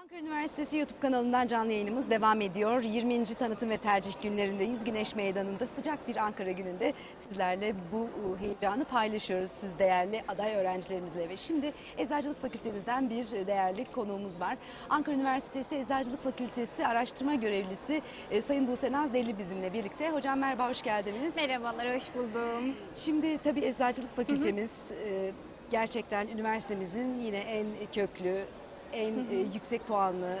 Ankara Üniversitesi YouTube kanalından canlı yayınımız devam ediyor. 20. tanıtım ve tercih günlerindeyiz. Güneş Meydanı'nda sıcak bir Ankara gününde sizlerle bu e, heyecanı paylaşıyoruz. Siz değerli aday öğrencilerimizle ve şimdi Eczacılık Fakültemizden bir değerli konuğumuz var. Ankara Üniversitesi Eczacılık Fakültesi araştırma görevlisi e, Sayın Buse Naz Deli bizimle birlikte. Hocam merhaba, hoş geldiniz. Merhabalar, hoş buldum. Şimdi tabii Eczacılık Fakültemiz e, gerçekten üniversitemizin yine en köklü, en e, yüksek puanlı,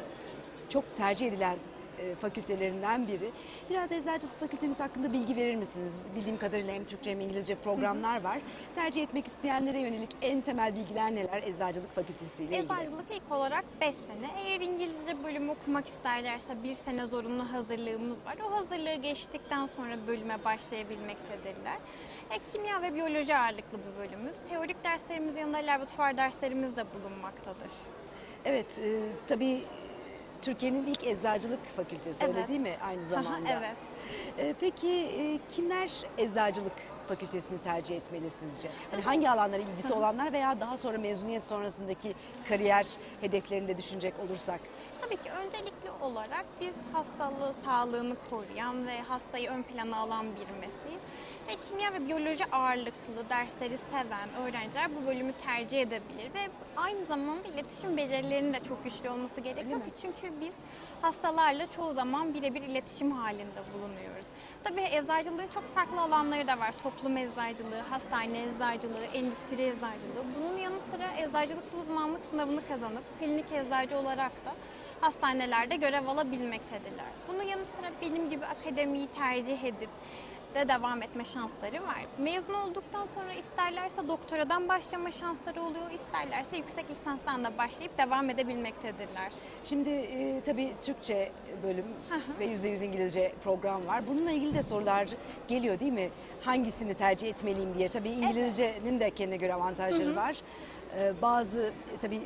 çok tercih edilen e, fakültelerinden biri. Biraz Eczacılık Fakültemiz hakkında bilgi verir misiniz? Bildiğim kadarıyla hem Türkçe hem İngilizce programlar var. Tercih etmek isteyenlere yönelik en temel bilgiler neler Eczacılık Fakültesi ile ilgili? Eczacılık ilk olarak 5 sene. Eğer İngilizce bölümü okumak isterlerse bir sene zorunlu hazırlığımız var. O hazırlığı geçtikten sonra bölüme başlayabilmektedirler. E, kimya ve biyoloji ağırlıklı bu bölümümüz. Teorik derslerimiz yanında laboratuvar derslerimiz de bulunmaktadır. Evet, e, tabii Türkiye'nin ilk eczacılık fakültesi öyle Evet. değil mi aynı zamanda? evet. E, Peki e, kimler eczacılık fakültesini tercih etmeli sizce? Hani hangi alanlara ilgisi olanlar veya daha sonra mezuniyet sonrasındaki kariyer hedeflerinde düşünecek olursak? Tabii ki öncelikli olarak biz hastalığı, sağlığını koruyan ve hastayı ön plana alan bir mesleğiz. Ve kimya ve biyoloji ağırlıklı dersleri seven öğrenciler bu bölümü tercih edebilir ve aynı zamanda iletişim becerilerinin de çok güçlü olması gerekiyor ki çünkü biz hastalarla çoğu zaman birebir iletişim halinde bulunuyoruz. Tabii eczacılığın çok farklı alanları da var. Toplum eczacılığı, hastane eczacılığı, endüstri eczacılığı. Bunun yanı sıra eczacılık uzmanlık sınavını kazanıp klinik eczacı olarak da hastanelerde görev alabilmektedirler. Bunun yanı sıra benim gibi akademiyi tercih edip de devam etme şansları var. Mezun olduktan sonra isterlerse doktoradan başlama şansları oluyor, isterlerse yüksek lisanstan da başlayıp devam edebilmektedirler. Şimdi e, tabii Türkçe bölüm ve %100 İngilizce program var. Bununla ilgili de sorular geliyor değil mi? Hangisini tercih etmeliyim diye. Tabii İngilizcenin de kendine göre avantajları var. E, bazı tabii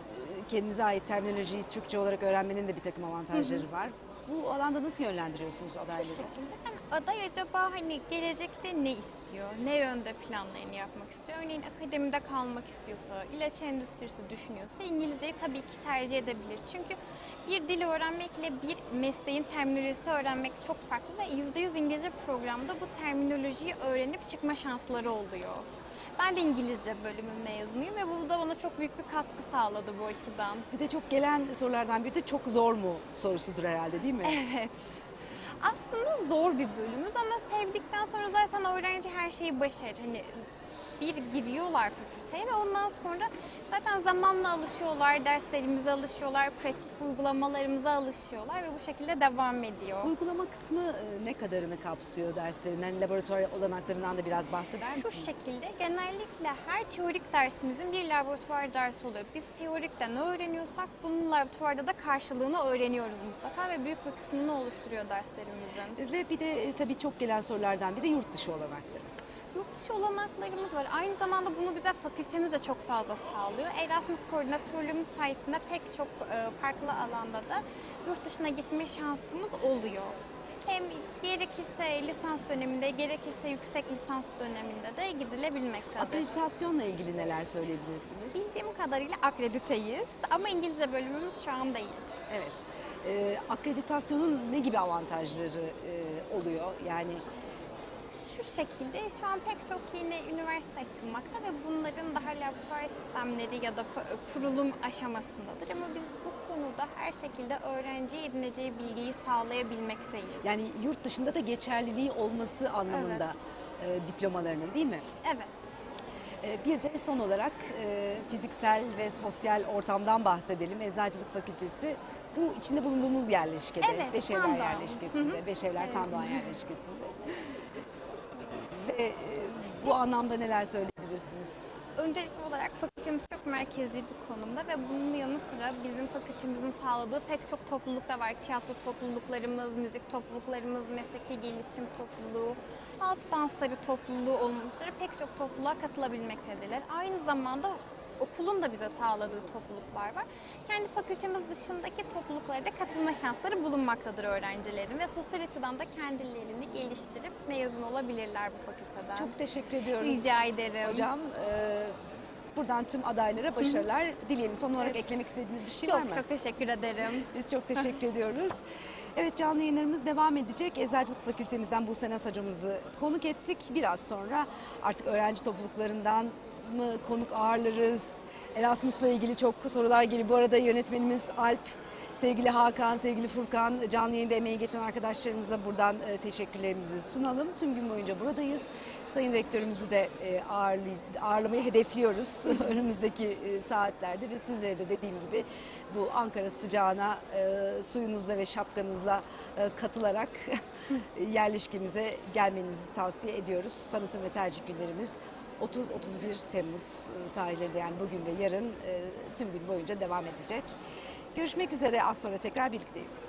kendinize ait terminolojiyi Türkçe olarak öğrenmenin de bir takım avantajları var. Bu alanda nasıl yönlendiriyorsunuz adayları? şekilde. Yani aday acaba hani gelecekte ne istiyor? Ne yönde planlarını yapmak istiyor? Örneğin akademide kalmak istiyorsa, ilaç endüstrisi düşünüyorsa İngilizceyi tabii ki tercih edebilir. Çünkü bir dil öğrenmekle bir mesleğin terminolojisi öğrenmek çok farklı ve %100 İngilizce programda bu terminolojiyi öğrenip çıkma şansları oluyor. Ben de İngilizce bölümü mezunuyum ve bu da bana çok büyük bir katkı sağladı bu açıdan. Bir de çok gelen sorulardan biri de çok zor mu sorusudur herhalde değil mi? Evet. Aslında zor bir bölümümüz ama sevdikten sonra zaten öğrenci her şeyi başarır. Hani bir giriyorlar fakülteye ve ondan sonra zaten zamanla alışıyorlar, derslerimize alışıyorlar, pratik uygulamalarımıza alışıyorlar ve bu şekilde devam ediyor. Uygulama kısmı e, ne kadarını kapsıyor derslerinden? Laboratuvar olanaklarından da biraz bahseder Şu misiniz? şekilde genellikle her teorik dersimizin bir laboratuvar dersi oluyor. Biz teorikten öğreniyorsak bunun laboratuvarda da karşılığını öğreniyoruz mutlaka ve büyük bir kısmını oluşturuyor derslerimizin. Ve bir de e, tabii çok gelen sorulardan biri yurt dışı olanakları. Yurt dışı olanaklarımız var. Aynı zamanda bunu bize fakültemiz de çok fazla sağlıyor. Erasmus koordinatörlüğümüz sayesinde pek çok e, farklı alanda da yurt dışına gitme şansımız oluyor. Hem gerekirse lisans döneminde, gerekirse yüksek lisans döneminde de gidilebilmektedir. Akreditasyonla ilgili neler söyleyebilirsiniz? Bildiğim kadarıyla akrediteyiz ama İngilizce bölümümüz şu an değil. Evet. E, akreditasyonun ne gibi avantajları e, oluyor? Yani şekilde şu an pek çok yeni üniversite açılmakta ve bunların daha laboratuvar sistemleri ya da kurulum aşamasındadır. Ama biz bu konuda her şekilde öğrenciye edineceği bilgiyi sağlayabilmekteyiz. yani yurt dışında da geçerliliği olması anlamında e, diplomalarının değil mi? Evet. E, Bir de son olarak e, fiziksel ve sosyal ortamdan bahsedelim. Eczacılık Fakültesi bu içinde bulunduğumuz yerleşkede, Evet, Beşevler yerleşkesinde, Beşevler Tandoğan yerleşkesinde. Ve e, bu anlamda neler söyleyebilirsiniz? Öncelikli olarak fakültemiz çok merkezi bir konumda ve bunun yanı sıra bizim fakültemizin sağladığı pek çok topluluk da var. Tiyatro topluluklarımız, müzik topluluklarımız, mesleki gelişim topluluğu, halk dansları topluluğu olmak üzere pek çok topluluğa katılabilmektedirler. Aynı zamanda okulun da bize sağladığı topluluklar var. Kendi fakültemiz dışındaki topluluklara da katılma şansları bulunmaktadır öğrencilerin ve sosyal açıdan da kendilerini geliştirip mezun olabilirler bu fakülteden. Çok teşekkür ediyoruz. Rica ederim. Hocam e, Buradan tüm adaylara başarılar dileyelim. Son olarak Evet. eklemek istediğiniz bir şey var Yok mı? çok teşekkür ederim. Biz çok teşekkür ediyoruz. Evet canlı yayınlarımız devam edecek. Eczacılık Fakültemizden Buse Nas hocamızı konuk ettik. Biraz sonra artık öğrenci topluluklarından mı konuk ağırlarız? Erasmus'la ilgili çok sorular geliyor. Bu arada yönetmenimiz Alp, sevgili Hakan, sevgili Furkan, canlı yayında emeği geçen arkadaşlarımıza buradan e, teşekkürlerimizi sunalım. Tüm gün boyunca buradayız. Sayın Rektörümüzü de e, ağırlamayı hedefliyoruz önümüzdeki e, saatlerde ve sizlere de dediğim gibi bu Ankara sıcağına suyunuzla ve şapkanızla katılarak yerleşkemize gelmenizi tavsiye ediyoruz. Tanıtım ve tercih günlerimiz 30-31 Temmuz e, tarihlerinde yani bugün ve yarın e, tüm gün boyunca devam edecek. Görüşmek üzere az sonra tekrar birlikteyiz.